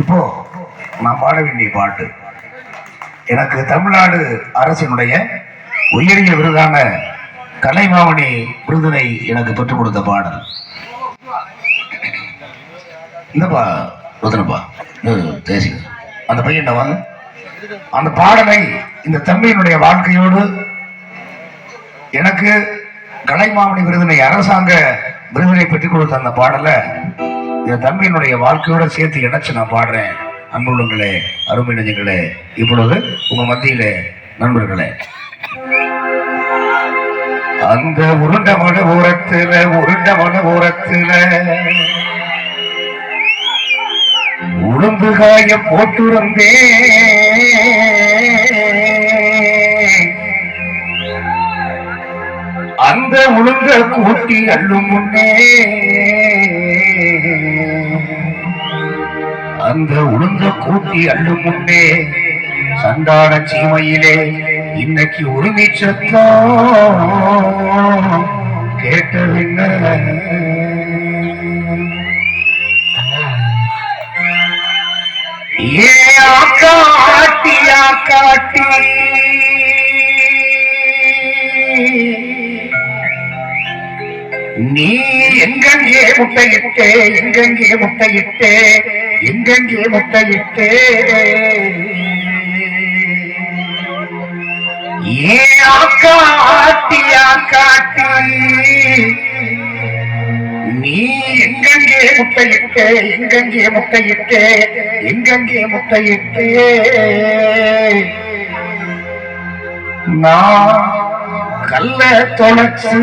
இப்போ நான் பாட வேண்டிய பாட்டு. எனக்கு தமிழ்நாடு அரசினுடைய உயரிய விருதான கலைமாமணி விருதினை எனக்கு பெற்றுக் கொடுத்த பாடல். இந்தப்பா ருதனப்பா தேசிக அந்த பையன் வாங்க. அந்த பாடலை இந்த தம்பியினுடைய வாழ்க்கையோடு எனக்கு கலைமாமணி விருதினை அரசாங்க விருதினை பெற்றுக் கொடுத்த அந்த பாடலை என் தம்பியினுடைய வாழ்க்கையோட சேர்த்து இணைச்சு நான் பாடுறேன். அன்புள்ளங்களே அருமை நெஞ்சங்களே இப்பொழுது உங்க மத்தியிலே நண்பர்களே. அந்த உருண்ட மன ஓரத்துல உருண்ட மன ஓரத்துல. உளுந்து காய போட்டுருந்தே அந்த உளுந்த கூட்டி அள்ளும் முன்னே. அந்த உளுந்த கூட்டி அள்ளும் முன்னே சந்தான சீமையிலே இன்னைக்கு உரிமை சத்தம் கேட்டதுங்க ஏ காட்டி காட்டி நீ எங்கெங்கே முட்டையிட்டே எங்கெங்கே முட்டையிட்டே எங்கெங்கே முட்டையிட்டே. ஏ காட்டி காட்டி நீ எங்கெங்கே முட்டையிட்டே எங்கெங்கே முட்டையிட்டே எங்கெங்கே முட்டையிட்டே. நான் கல்ல தொலைச்சு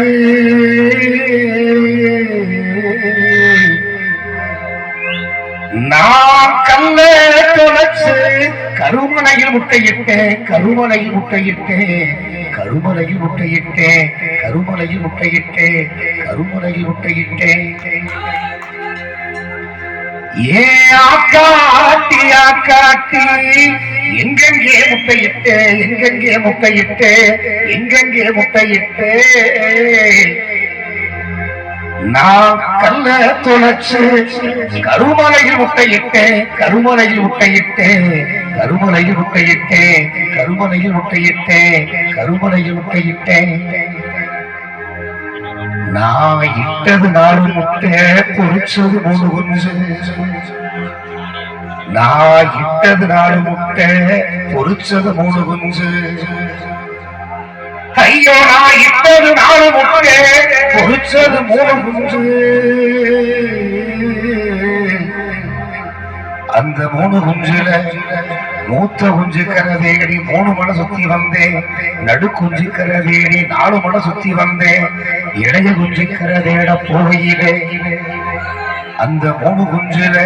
நான் கல்ல தொலைச்சு கருமலையில் முட்டையிட்டேன் கருமலையில் முட்டையிட்டேன் கருமலையில் முட்டையிட்டேன் கருமலையில் முட்டையிட்டேன் கருமலையில் முட்டையிட்டேன் ஏ ஆக்கா காட்டி எங்கெங்கே முட்டையிட்டு எங்கெங்கே முட்டையிட்டு எங்கெங்கே முட்டையிட்டு? நான் கல்ல தொலைச்சு கருமலையில் முட்டையிட்டேன் கருமலையில் முட்டையிட்டேன் கருமலையில் முட்டையிட்டேன் கருமலையில் முட்டையிட்டேன் கருமலையில் முட்டையிட்டேன். நான் இட்டது நாலு முட்டை பொறிச்சது மூணு குஞ்சு நான் இட்டது நாலு முட்டை பொறிச்சது மூணு குஞ்சு. ஐயோ நான் இட்டது நாலு முட்டை பொறிச்சது மூணு குஞ்சு. அந்த மூணு குஞ்சுல மூத்த குஞ்சு கரவேடி மூணு மன சுத்தி வந்தேன். நடு குஞ்சு கரவேடி நாலு மன சுத்தி வந்தேன். இளைய குஞ்சு கரவேட போகையிலே அந்த மூணு குஞ்சுல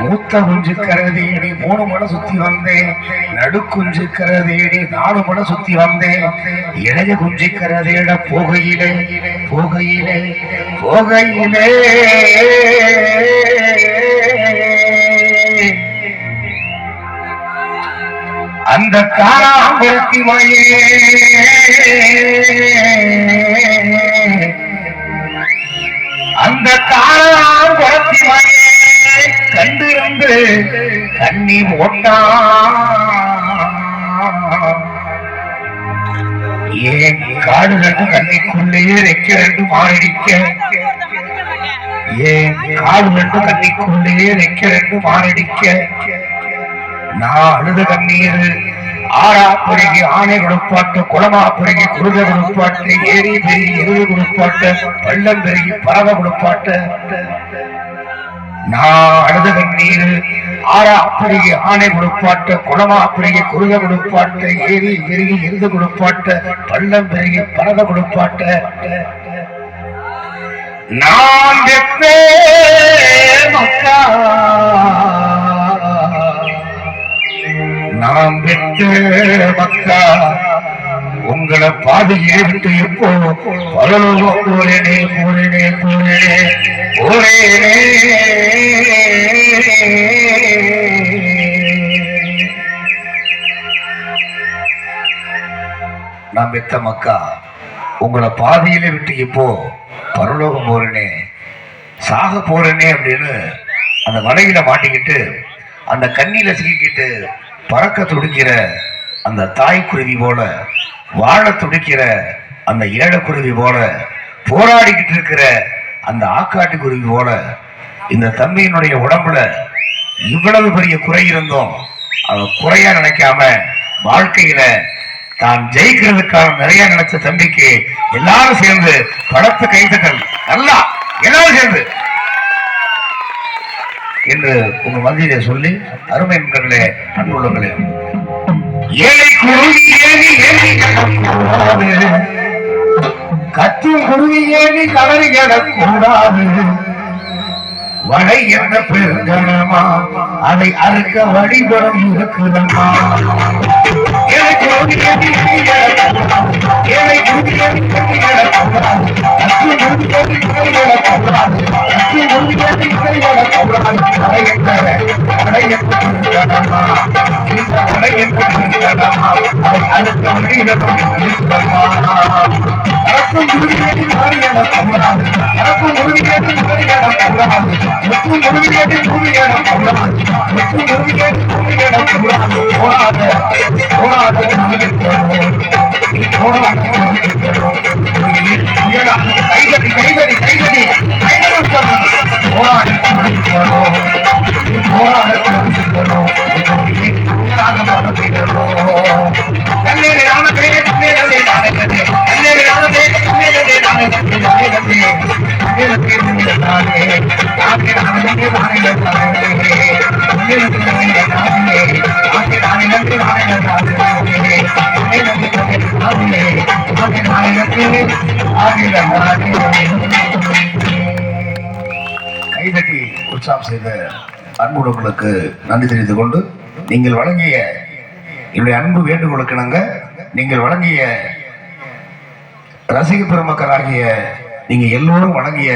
மூத்த குஞ்சு மூணு மலை சுத்தி வந்தேன் நடு குஞ்சு நாலு மலை சுத்தி வந்தேன் இளைய குஞ்சு கரவேட போகையிலே போகையிலே போகையிலே. அந்த காராம்பருத்தி மயே அந்த கார கண்ணி மோட்டா. ஏன் காடு ரெண்டு கண்ணிக்குள்ளேயே ரெக்க ரெண்டு மாரடிக்க ஏன் காடு ரெண்டு கண்ணிக்குள்ளேயே ரெக்க ரெண்டு மாரடிக்க நான் அழுத கண்ணீர். ஆறா பொருகி ஆணை கொடுப்பாட்டு குளமா பொருகி குருத கொடுப்பாட்டு ஏரி பெருகி எருது கொடுப்பாட்டு பள்ளம் பெருகி பறவை கொடுப்பாட்டு. நான் அழுத கண்ணீர் ஆறா பொருகி ஆணை கொடுப்பாட்டு குளமா பொருகி குருத கொடுப்பாட்டு ஏரி பெருகி எருது கொடுப்பாட்டு பள்ளம் பெருகி பறவை கொடுப்பாட்ட நான் வெப்பே மக்கா. நாம் பெற்ற மக்கா. உங்களை பாதையை விட்டு எப்போ? பரலோகம் போறேனே போறேனே போறேனே போரேனே நான் பெத்த மக்கா உங்களை பாதையில விட்டு இப்போ பரலோகம் போறேனே சாக போறேனே அப்படின்னு அந்த வலையில மாட்டிக்கிட்டு அந்த கண்ணில சிக்கிக்கிட்டு பறக்க துடிக்கிற அந்த தாய்க்குருவி போல வாழ துடிக்கிற அந்த ஏழக்குருவி போல போராடிக்கிட்டு இருக்கிற அந்த ஆக்காட்டு குருவி போல இந்த தம்பியினுடைய உடம்புல இவ்வளவு பெரிய குறை இருந்தோம். அதை குறையா நினைக்காம வாழ்க்கையில தான் ஜெயிக்கிறதுக்கான நிறைய நினைச்ச தம்பிக்கு எல்லாரும் சேர்ந்து படத்து கைதட்டல். நல்லா எல்லாரும் சேர்ந்து. என்று உங்க மத்தியிலே சொல்லி அருமை நண்பர்களே அன்புள்ளவர்களே ஏழை குருவி ஏறி ஏறி கூடாது குருவி ஏறி கலரி வடை என்ற பெருங்கணமா அதை அறுக்க வழிபடம் இருக்குதம்மா. ஏழை ஏறி ஏறி எழக்கூடாது. ஏழை குருவி ஏறி ஏறி எழக்கூடாது. கத்தும் குருவி ஏறி ஏறி எழக்கூடாது. கத்தும் குருவி ஏறி போராட போராட கைதட்டி உற்சாகம் செய்த அன்புடங்களுக்கு நன்றி தெரிவித்துக் கொண்டு நீங்கள் வழங்கிய என்னுடைய அன்பு வேண்டுகோளுக்கு நாங்கள் நீங்கள் வழங்கிய ரசிக பெருமக்களாகிய நீங்க எல்லோரும் வழங்கிய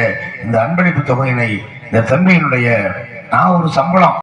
இந்த அன்பளிப்பு தொகையினை இந்த தம்பியினுடைய நான் ஒரு சம்பளம்.